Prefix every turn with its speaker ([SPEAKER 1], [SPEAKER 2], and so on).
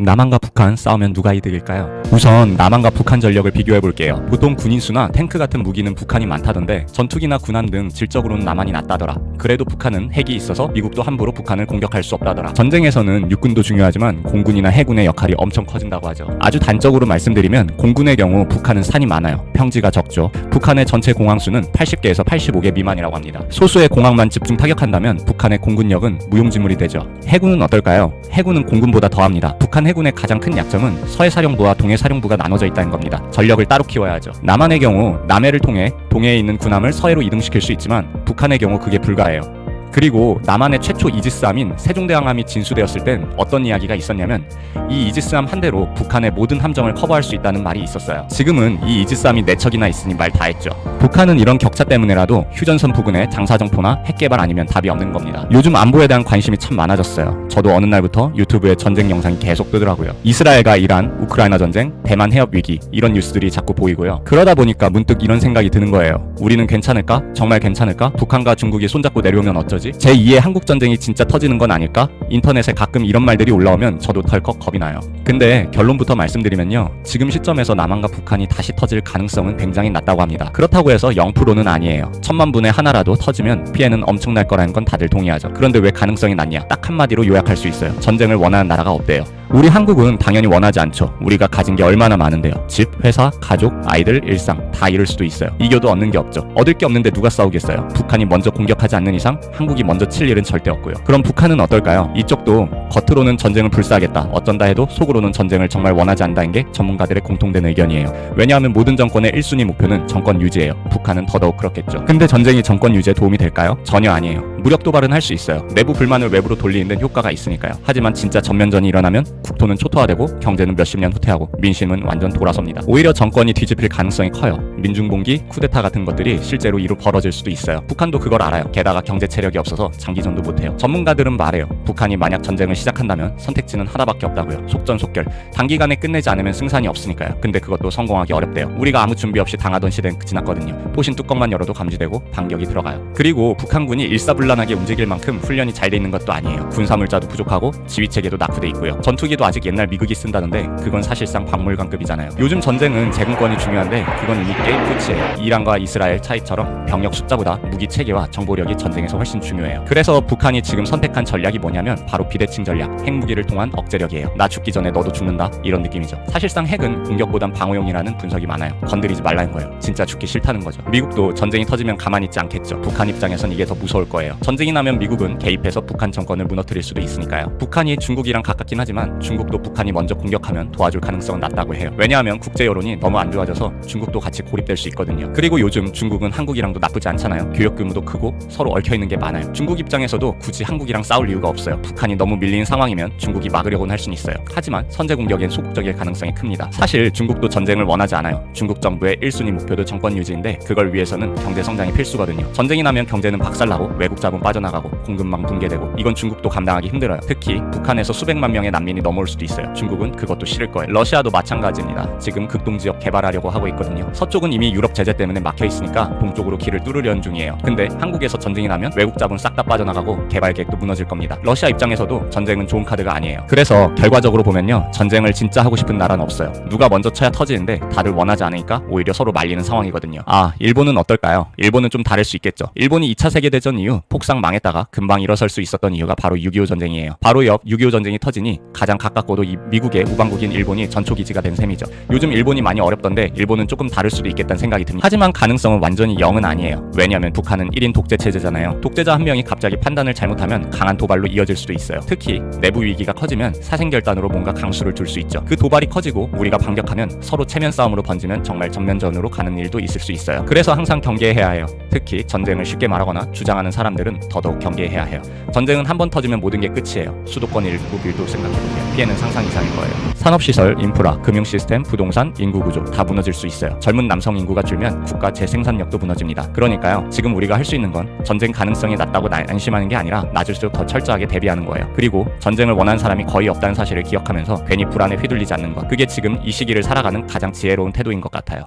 [SPEAKER 1] 남한과 북한 싸우면 누가 이득일까요? 우선 남한과 북한 전력을 비교해 볼게요. 보통 군인 수나 탱크 같은 무기는 북한이 많다던데 전투기나 군함 등 질적으로는 남한이 낫다더라. 그래도 북한은 핵이 있어서 미국도 함부로 북한을 공격할 수 없다더라. 전쟁에서는 육군도 중요하지만 공군이나 해군의 역할이 엄청 커진다고 하죠. 아주 단적으로 말씀드리면 공군의 경우 북한은 산이 많아요. 평지가 적죠. 북한의 전체 공항 수는 80개에서 85개 미만이라고 합니다. 소수의 공항만 집중 타격한다면 북한의 공군력은 무용지물이 되죠. 해군은 어떨까요? 해군은 공군보다 더합니다. 북한 해군의 가장 큰 약점은 서해사령부와 동해사령부가 나눠져 있다는 겁니다. 전력을 따로 키워야 하죠. 남한의 경우 남해를 통해 동해에 있는 군함을 서해로 이동시킬 수 있지만 북한의 경우 그게 불가해요. 그리고 남한의 최초 이지스함인 세종대왕함이 진수되었을 땐 어떤 이야기가 있었냐면 이 이지스함 한 대로 북한의 모든 함정을 커버할 수 있다는 말이 있었어요. 지금은 이 이지스함이 네 척이나 있으니 말 다 했죠. 북한은 이런 격차 때문에라도 휴전선 부근에 장사정포나 핵 개발 아니면 답이 없는 겁니다. 요즘 안보에 대한 관심이 참 많아졌어요. 저도 어느 날부터 유튜브에 전쟁 영상이 계속 뜨더라고요. 이스라엘과 이란, 우크라이나 전쟁, 대만 해협 위기 이런 뉴스들이 자꾸 보이고요. 그러다 보니까 문득 이런 생각이 드는 거예요. 우리는 괜찮을까? 정말 괜찮을까? 북한과 중국이 손잡고 내려오면 어쩌지? 제2의 한국 전쟁이 진짜 터지는 건 아닐까? 인터넷에 가끔 이런 말들이 올라오면 저도 덜컥 겁이 나요. 근데 결론부터 말씀드리면요. 지금 시점에서 남한과 북한이 다시 터질 가능성은 굉장히 낮다고 합니다. 그렇다고 해서 0%는 아니에요. 천만 분의 하나라도 터지면 피해는 엄청날 거라는 건 다들 동의하죠. 그런데 왜 가능성이 낮냐? 딱 한마디로 요약할 수 있어요. 전쟁을 원하는 나라가 없대요. 우리 한국은 당연히 원하지 않죠. 우리가 가진 게 얼마나 많은데요. 집, 회사, 가족, 아이들, 일상 다 잃을 수도 있어요. 이겨도 얻는 게 없죠. 얻을 게 없는데 누가 싸우겠어요. 북한이 먼저 공격하지 않는 이상 한국이 먼저 칠 일은 절대 없고요. 그럼 북한은 어떨까요? 이쪽도 겉으로는 전쟁을 불사하겠다. 어쩐다 해도 속으로는 전쟁을 정말 원하지 않다는 게 전문가들의 공통된 의견이에요. 왜냐하면 모든 정권의 1순위 목표는 정권 유지예요. 북한은 더더욱 그렇겠죠. 근데 전쟁이 정권 유지에 도움이 될까요? 전혀 아니에요. 무력 도발은 할 수 있어요. 내부 불만을 외부로 돌리는 효과가 있으니까요. 하지만 진짜 전면전이 일어나면 국토는 초토화되고 경제는 몇십 년 후퇴하고 민심은 완전 돌아섭니다. 오히려 정권이 뒤집힐 가능성이 커요. 민중봉기, 쿠데타 같은 것들이 실제로 이루 벌어질 수도 있어요. 북한도 그걸 알아요. 게다가 경제 체력이 없어서 장기전도 못해요. 전문가들은 말해요. 북한이 만약 전쟁을 시작한다면 선택지는 하나밖에 없다고요. 속전속결. 단기간에 끝내지 않으면 승산이 없으니까요. 근데 그것도 성공하기 어렵대요. 우리가 아무 준비 없이 당하던 시대는 지났거든요. 포신 뚜껑만 열어도 감지되고 반격이 들어가요. 그리고 북한군이 일사불란 하게 움직일 만큼 훈련이 잘 돼 있는 것도 아니에요. 군사물자도 부족하고 지휘 체계도 낙후돼 있고요. 전투기도 아직 옛날 미국이 쓴다던데 그건 사실상 박물관급이잖아요. 요즘 전쟁은 제공권이 중요한데 그건 이미 게임 끝이에요. 이란과 이스라엘 차이처럼 병력 숫자보다 무기 체계와 정보력이 전쟁에서 훨씬 중요해요. 그래서 북한이 지금 선택한 전략이 뭐냐면 바로 비대칭 전략, 핵무기를 통한 억제력이에요. 나 죽기 전에 너도 죽는다 이런 느낌이죠. 사실상 핵은 공격보단 방어용이라는 분석이 많아요. 건드리지 말라는 거예요. 진짜 죽기 싫다는 거죠. 미국도 전쟁이 터지면 가만히 있지 않겠죠. 북한 입장에선 이게 더 무서울 거예요. 전쟁이 나면 미국은 개입해서 북한 정권을 무너뜨릴 수도 있으니까요. 북한이 중국이랑 가깝긴 하지만 중국도 북한이 먼저 공격하면 도와줄 가능성은 낮다고 해요. 왜냐하면 국제 여론이 너무 안 좋아져서 중국도 같이 고립될 수 있거든요. 그리고 요즘 중국은 한국이랑도 나쁘지 않잖아요. 교역 규모도 크고 서로 얽혀 있는 게 많아요. 중국 입장에서도 굳이 한국이랑 싸울 이유가 없어요. 북한이 너무 밀린 상황이면 중국이 막으려고는 할 수는 있어요. 하지만 선제 공격엔 소극적일 가능성이 큽니다. 사실 중국도 전쟁을 원하지 않아요. 중국 정부의 1순위 목표도 정권 유지인데 그걸 위해서는 경제 성장이 필수거든요. 전쟁이 나면 경제는 박살나고 외국 자본 빠져나가고 공급망 붕괴되고 이건 중국도 감당하기 힘들어요. 특히 북한에서 수백만 명의 난민이 넘어올 수도 있어요. 중국은 그것도 싫을 거예요. 러시아도 마찬가지입니다. 지금 극동 지역 개발하려고 하고 있거든요. 서쪽은 이미 유럽 제재 때문에 막혀 있으니까 동쪽으로 길을 뚫으려는 중이에요. 근데 한국에서 전쟁이 나면 외국 자본 싹 다 빠져나가고 개발 계획도 무너질 겁니다. 러시아 입장에서도 전쟁은 좋은 카드가 아니에요. 그래서 결과적으로 보면요. 전쟁을 진짜 하고 싶은 나라는 없어요. 누가 먼저 쳐야 터지는데 다들 원하지 않으니까 오히려 서로 말리는 상황이거든요. 아, 일본은 어떨까요? 일본은 좀 다를 수 있겠죠. 일본이 2차 세계대전 이후 폭삭 망했다가 금방 일어설 수 있었던 이유가 바로 6.25 전쟁이에요. 바로 옆 6.25 전쟁이 터지니 가장 가깝고도 이 미국의 우방국인 일본이 전초기지가 된 셈이죠. 요즘 일본이 많이 어렵던데 일본은 조금 다를 수도 있겠다는 생각이 듭니다. 하지만 가능성은 완전히 0은 아니에요. 왜냐하면 북한은 1인 독재 체제잖아요. 독재자 한 명이 갑자기 판단을 잘못하면 강한 도발로 이어질 수도 있어요. 특히 내부 위기가 커지면 사생결단으로 뭔가 강수를 둘 수 있죠. 그 도발이 커지고 우리가 반격하면 서로 체면 싸움으로 번지면 정말 전면전으로 가는 일도 있을 수 있어요. 그래서 항상 경계해야 해요. 특히 전쟁을 쉽게 말하거나 주장하는 사람들은 더더욱 경계해야 해요. 전쟁은 한 번 터지면 모든 게 끝이에요. 수도권 일부 빌도 생각해보세요. 피해는 상상 이상일 거예요. 산업시설, 인프라, 금융시스템, 부동산, 인구구조 다 무너질 수 있어요. 젊은 남성 인구가 줄면 국가 재생산력도 무너집니다. 그러니까요. 지금 우리가 할 수 있는 건 전쟁 가능성이 낮다고 나- 안심하는 게 아니라 낮을수록 더 철저하게 대비하는 거예요. 그리고 전쟁을 원하는 사람이 거의 없다는 사실을 기억하면서 괜히 불안에 휘둘리지 않는 것. 그게 지금 이 시기를 살아가는 가장 지혜로운 태도인 것 같아요.